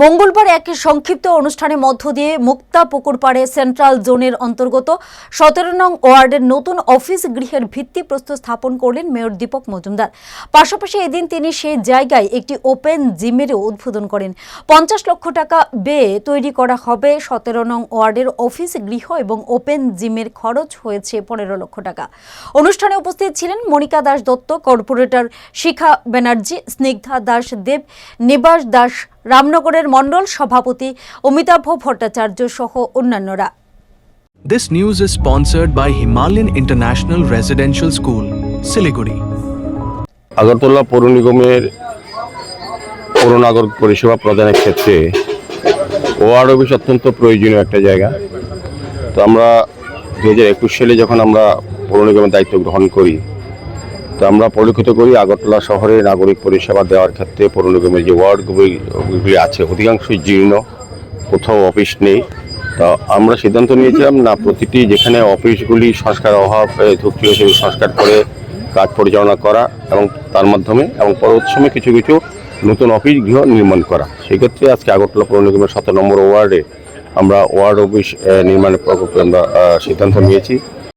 মঙ্গলবার এক সংক্ষিপ্ত অনুষ্ঠানের মধ্য দিয়ে মুক্তা পুকুরপাড়ে সেন্ট্রাল জোনের অন্তর্গত সতেরো নং ওয়ার্ডের নতুন অফিস গৃহের ভিত্তিপ্রস্তর স্থাপন করলেন মেয়র দীপক মজুমদার। পাশাপাশি এদিন তিনি সেই জায়গায় একটি ওপেন জিমেরও উদ্বোধন করেন। পঞ্চাশ লক্ষ টাকা ব্যয়ে তৈরি করা হবে সতেরো নং ওয়ার্ডের অফিস গৃহ এবং ওপেন জিমের খরচ হয়েছে পনেরো লক্ষ টাকা। অনুষ্ঠানে উপস্থিত ছিলেন মনিকা দাস দত্ত, কর্পোরেটর শিখা ব্যানার্জি, স্নিগ্ধা দাস দেব, নিবাস দাস রামনগরের মণ্ডল সভাপতি অমিতাভ ভট্টাচার্য সহ অন্যান্যরা This news is sponsored by Himalayan International Residential School, Siliguri. Agartala পৌর নিগমের পৌর নাগরিক পরিষেবা প্রদানের ক্ষেত্রে ওয়ার্ড অফিস অত্যন্ত প্রয়োজনীয় একটা জায়গা তো আমরা দু হাজার একুশ সালে যখন আমরা পৌর নিগমের দায়িত্ব গ্রহণ করি তো আমরা পরিলক্ষিত করি আগরতলা শহরে নাগরিক পরিষেবা দেওয়ার ক্ষেত্রে পৌর নিগমের যে ওয়ার্ডগুলি আছে, অধিকাংশই জীর্ণ, কোথাও অফিস নেই। তো আমরা সিদ্ধান্ত নিয়েছিলাম, না, প্রতিটি যেখানে অফিসগুলি সংস্কার অভাব ধুকছিল সেগুলো সংস্কার করে কাজ পরিচালনা করা এবং তার মাধ্যমে এবং পরবর্তী সময়ে কিছু কিছু নতুন অফিস গৃহ নির্মাণ করা। সেক্ষেত্রে আজকে আগরতলা পৌর নিগমের সতেরো নম্বর ওয়ার্ডে আমরা ওয়ার্ড অফিস নির্মাণের প্রকল্পে আমরা সিদ্ধান্ত নিয়েছি।